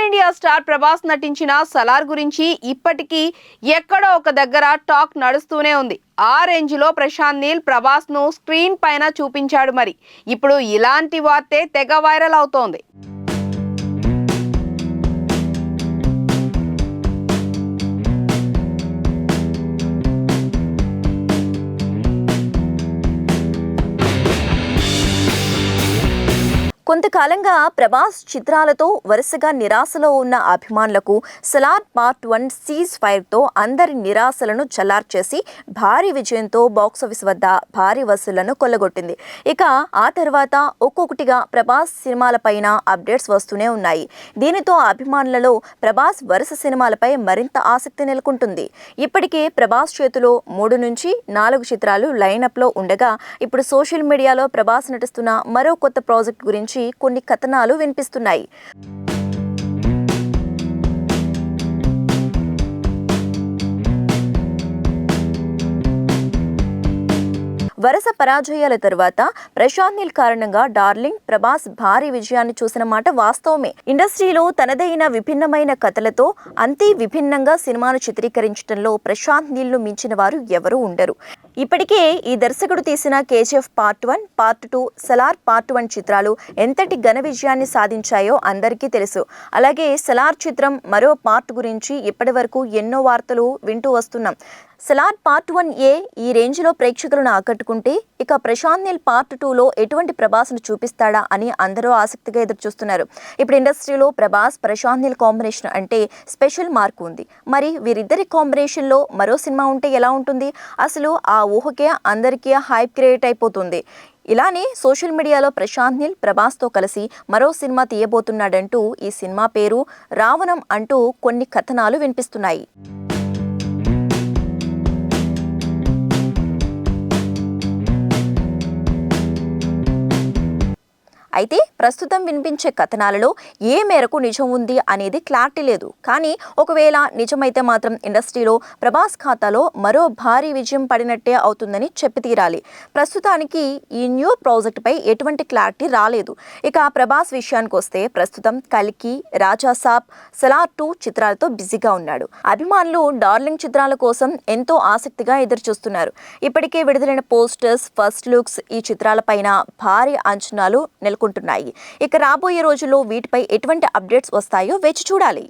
NTR star Prabhas నటించిన సలార్ గురించి ఇప్పటికీ ఎక్కడో ఒక దగ్గర టాక్ నడుస్తూనే ఉంది. ఆ రేంజ్లో ప్రశాంత్ నీల్ ప్రభాస్ను స్క్రీన్ పైన చూపించాడు మరి. ఇప్పుడు ఇలాంటి వార్తే తెగ వైరల్ అవుతోంది. కొంతకాలంగా ప్రభాస్ చిత్రాలతో వరుసగా నిరాశలో ఉన్న అభిమానులకు సలార్ పార్ట్ వన్ సీజ్ ఫైర్తో అందరి నిరాశలను చల్లార్చేసి భారీ విజయంతో బాక్సాఫీస్ వద్ద భారీ వసూళ్ళను కొల్లగొట్టింది. ఇక ఆ తర్వాత ఒక్కొక్కటిగా ప్రభాస్ సినిమాలపైన అప్డేట్స్ వస్తూనే ఉన్నాయి. దీనితో అభిమానులలో ప్రభాస్ వరుస సినిమాలపై మరింత ఆసక్తి నెలకొంటుంది. ఇప్పటికే ప్రభాస్ చేతిలో మూడు నుంచి నాలుగు చిత్రాలు లైనప్లో ఉండగా ఇప్పుడు సోషల్ మీడియాలో ప్రభాస్ నటిస్తున్న మరో కొత్త ప్రాజెక్ట్ గురించి కొన్ని కథనాలు వినిపిస్తున్నాయి. వరుస పరాజయాల తర్వాత ప్రశాంత్ నీల్ కారణంగా డార్లింగ్ ప్రభాస్ భారీ విజయాన్ని చూసిన మాట వాస్తవమే. ఇండస్ట్రీలో తనదైన విభిన్నమైన కథలతో అంతే విభిన్నంగా సినిమాను చిత్రీకరించడంలో ప్రశాంత్ నీల్ను మించిన వారు ఎవరూ ఉండరు. ఇప్పటికే ఈ దర్శకుడు తీసిన KGF part one part two Salaar part one చిత్రాలు ఎంతటి ఘన విజయాన్ని సాధించాయో అందరికీ తెలుసు. అలాగే సలార్ చిత్రం మరో పార్ట్ గురించి ఇప్పటి వరకు ఎన్నో వార్తలు వింటూ వస్తున్నాం. సలార్ పార్ట్ వన్ ఏ ఈ రేంజ్లో ప్రేక్షకులను ఆకట్టుకుంటే ఇక ప్రశాంత్ నీల్ పార్ట్ టూలో ఎటువంటి ప్రభాస్ను చూపిస్తాడా అని అందరూ ఆసక్తిగా ఎదురుచూస్తున్నారు. ఇప్పుడు ఇండస్ట్రీలో ప్రభాస్ ప్రశాంత్ నీల్ కాంబినేషన్ అంటే స్పెషల్ మార్క్ ఉంది. మరి వీరిద్దరి కాంబినేషన్లో మరో సినిమా ఉంటే ఎలా ఉంటుంది? అసలు ఆ ఊహకే అందరికీ హైప్ క్రియేట్ అయిపోతుంది. ఇలానే సోషల్ మీడియాలో ప్రశాంత్ నీల్ ప్రభాస్తో కలిసి మరో సినిమా తీయబోతున్నాడంటూ ఈ సినిమా పేరు రావణం అంటూ కొన్ని కథనాలు వినిపిస్తున్నాయి. అయితే ప్రస్తుతం వినిపించే కథనాలలో ఏ మేరకు నిజం ఉంది అనేది క్లారిటీ లేదు. కానీ ఒకవేళ నిజమైతే మాత్రం ఇండస్ట్రీలో ప్రభాస్ ఖాతాలో మరో భారీ విజయం పడినట్టే అవుతుందని చెప్పి తీరాలి. ప్రస్తుతానికి ఈ న్యూ ప్రాజెక్టుపై ఎటువంటి క్లారిటీ రాలేదు. ఇక ప్రభాస్ విషయానికి వస్తే ప్రస్తుతం కల్కి రాజాసాబ్ సలార్ టూ చిత్రాలతో బిజీగా ఉన్నాడు. అభిమానులు డార్లింగ్ చిత్రాల కోసం ఎంతో ఆసక్తిగా ఎదురుచూస్తున్నారు. ఇప్పటికే విడుదలైన పోస్టర్స్ ఫస్ట్ లుక్స్ ఈ చిత్రాలపైన భారీ అంచనాలు అందుకుంటున్నాయి ఇక రాబోయే రోజుల్లో వీటిపై ఎటువంటి అప్డేట్స్ వస్తాయో వేచి చూడాలి.